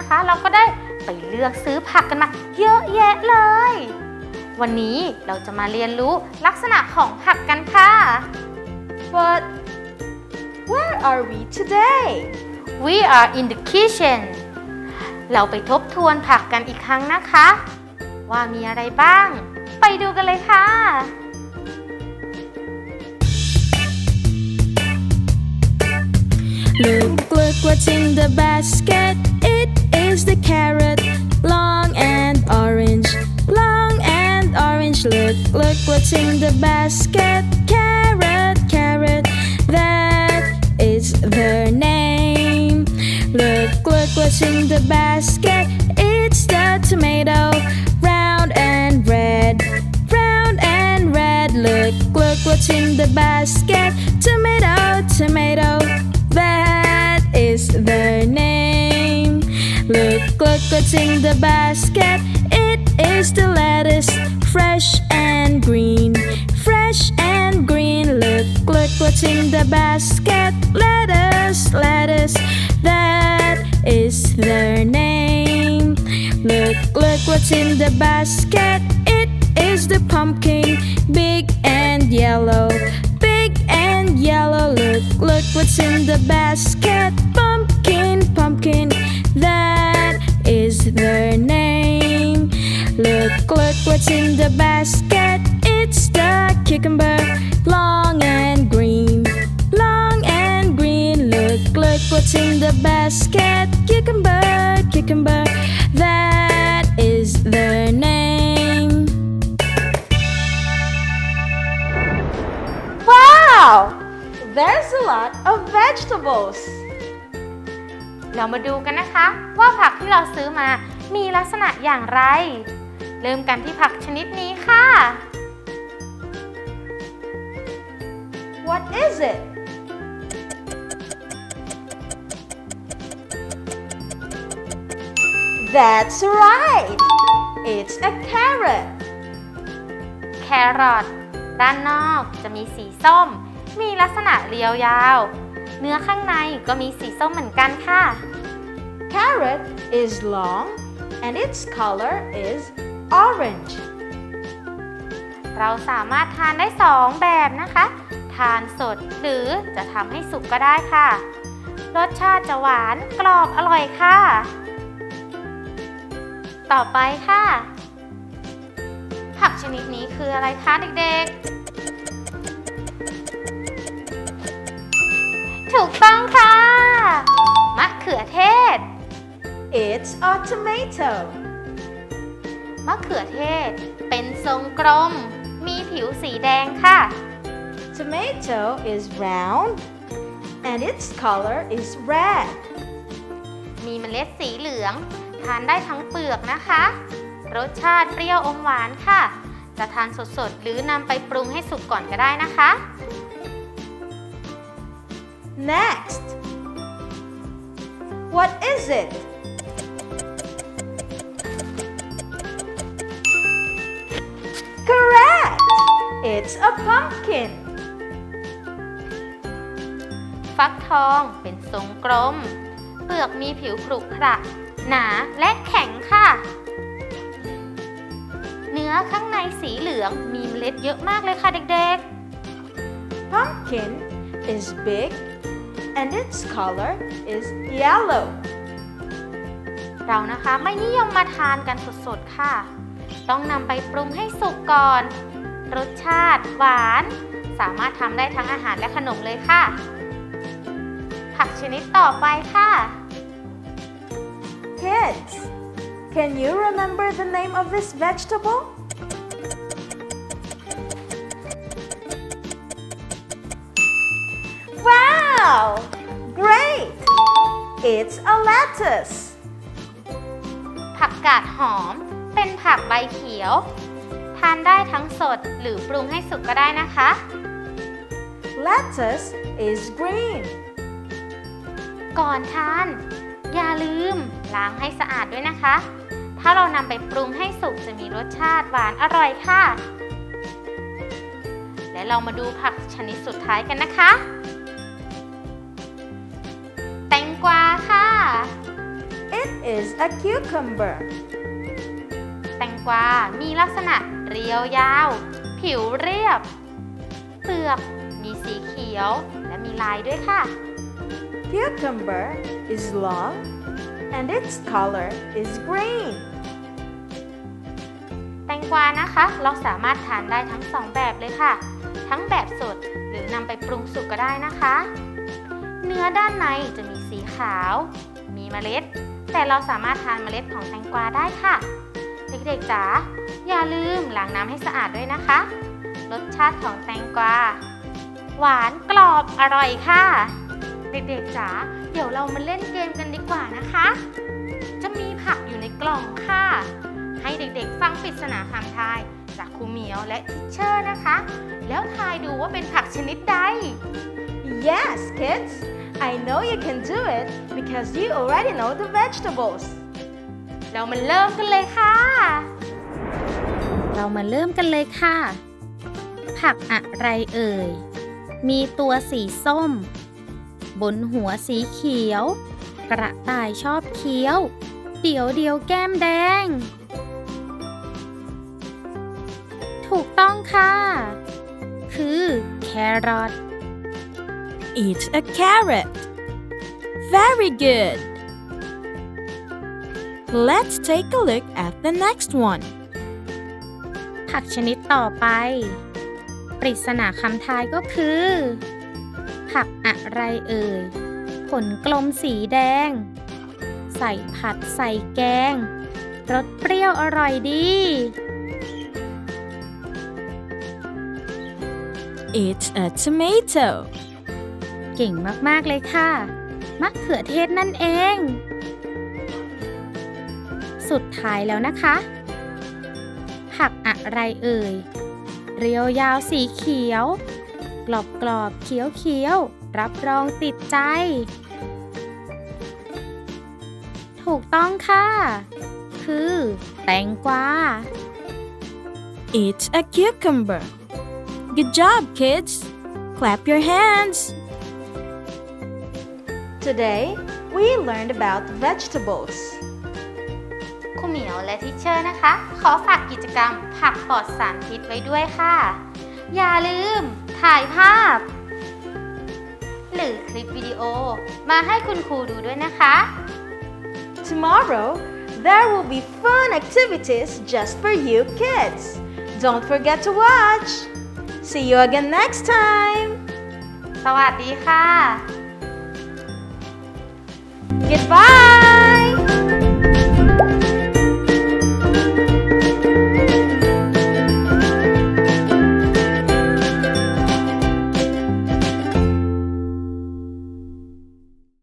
ะคะ เราก็ได้ไปเลือกซื้อผักกันมาเยอะแยะเลย วันนี้เราจะมาเรียนรู้ลักษณะของผักกันค่ะ But where are we today? We are in the kitchen เราไปทบทวนผักกันอีกครั้งนะคะ ว่ามีอะไรบ้าง ไปดูกันเลยค่ะ Look, look what's in the basket. Carrot, long and orange. Long and orange. Look, look what's in the basket. Carrot, carrot. That is their name. Look, look what's in the basket. It's the tomato, round and red. Round and red. Look, look what's in the basket. Tomato, tomato. That is their name. Look, look what's in the basket. It is the lettuce, fresh and green. Fresh and green. Look, look what's in the basket. Lettuce, lettuce. That is their name. Look, look what's in the basket. It is the pumpkin, big and yellow. Big and yellow. Look, look what's in the basket. What's in the basket. It's the cucumber, long and green. Long and green. Look, look what's in the basket. Cucumber, cucumber. That is their name. Wow! There's a lot of vegetables. เรามาดูกันนะคะ ว่าผักที่เราซื้อมามีลักษณะอย่างไร เริ่มกันที่ผักชนิดนี้ค่ะ What is it? That's right! It's a carrot. แครอทด้านนอกจะมีสีส้ม มีลักษณะเรียวยาว เนื้อข้างในก็มีสีส้มเหมือนกันค่ะ Carrot is long and its color is orange. เราสามารถทานได้สองแบบนะคะ ทานสดหรือจะทำให้สุกก็ได้ค่ะ รสชาติจะหวานกรอบอร่อยค่ะ ต่อไปค่ะ ผักชนิดนี้คืออะไรคะเด็กๆ ถูกต้องค่ะ มะเขือเทศ It's a tomato. มะเขือเทศ เป็นทรงกลม มีผิวสีแดงค่ะ Tomato is round and its color is red. มีเมล็ดสีเหลือง ทานได้ทั้งเปลือกนะคะ รสชาติเปรี้ยวอมหวานค่ะ จะทานสดๆ หรือนำไปปรุงให้สุกก่อนก็ได้นะคะ Next. What is it? It's a pumpkin. ฟักทองเป็นทรงกลม เปลือกมีผิวขรุขระ หนาและแข็งค่ะ เนื้อข้างในสีเหลืองมีเมล็ดเยอะมากเลยค่ะเด็ก Pumpkin is big and its color is yellow. ๆเรานะคะไม่นิยมมาทานกันสดๆค่ะ ต้องนำไปปรุงให้สุกก่อน รสชาติหวาน สามารถทำได้ทั้งอาหารและขนมเลยค่ะ ผักชนิดต่อไปค่ะ Kids, can you remember the name of this vegetable? Wow! Great! It's a lettuce. ผักกาดหอม เป็นผักใบเขียว ทานได้ทั้งสดหรือปรุงให้สุกก็ได้นะคะ Lettuce is green. ก่อนทาน อย่าลืมล้างให้สะอาดด้วยนะคะ ถ้าเรานำไปปรุงให้สุกจะมีรสชาติหวานอร่อยค่ะ และเรามาดูผักชนิดสุดท้ายกันนะคะ แตงกวาค่ะ It is a cucumber. แตงกวา มีลักษณะเรียวยาว ผิวเรียบ เปลือกมีสีเขียว และมีลายด้วยค่ะ Cucumber is long and its color is green. แตงกวานะคะ เราสามารถทานได้ทั้งสองแบบเลยค่ะ ทั้งแบบสดหรือนำไปปรุงสุกก็ได้นะคะ เนื้อด้านในจะมีสีขาว มีเมล็ด แต่เราสามารถทานเมล็ดของแตงกวาได้ค่ะ เด็กๆจ๋าอย่าลืมล้างน้ำให้สะอาดด้วยนะคะ รสชาติของแตงกวาหวานกรอบอร่อยค่ะ เด็กๆจ๋าเดี๋ยวเรามาเล่นเกมกันดีกว่านะคะ จะมีผักอยู่ในกล่องค่ะ ให้เด็กๆฟังปริศนาคำทาย จากครูเหมียวและทิชเชอร์นะคะ แล้วทายดูว่าเป็นผักชนิดใด Yes, kids. I know you can do it because you already know the vegetables. เรามาเริ่มกันเลยค่ะ เรามาเริ่มกันเลยค่ะ ผักอะไรเอ่ย มีตัวสีส้ม บนหัวสีเขียว กระต่ายชอบเคี้ยว เดี๋ยวเดียวแก้มแดง ถูกต้องค่ะ คือแครอท It's a carrot. Very good. Let's take a look at the next one. ผักชนิดต่อไป ปริศนาคำทายก็คือ ผักอะไรเอ่ย ผลกลมสีแดง ใส่ผัดใส่แกง รสเปรี้ยวอร่อยดี It's a tomato. เก่งมาก ๆ เลยค่ะ มะเขือเทศนั่นเอง สุดท้ายแล้วนะคะ ผักอะไรเอ่ย เรียวยาวสีเขียว กรอบกรอบๆเขียวเขียวๆรับรองติดใจ ถูกต้องค่ะ คือ แตงกวา It's a cucumber. Good job, kids. Clap your hands. Today, we learned about vegetables. ครูเหมียวและทิชเชอร์นะคะ ขอฝากกิจกรรมผักปลอดสารพิษไว้ด้วยค่ะ อย่าลืม ถ่ายภาพ หรือคลิปวิดีโอมาให้คุณครูดูด้วยนะคะ Tomorrow, there will be fun activities just for you kids. Don't forget to watch. See you again next time. สวัสดีค่ะ Goodbye.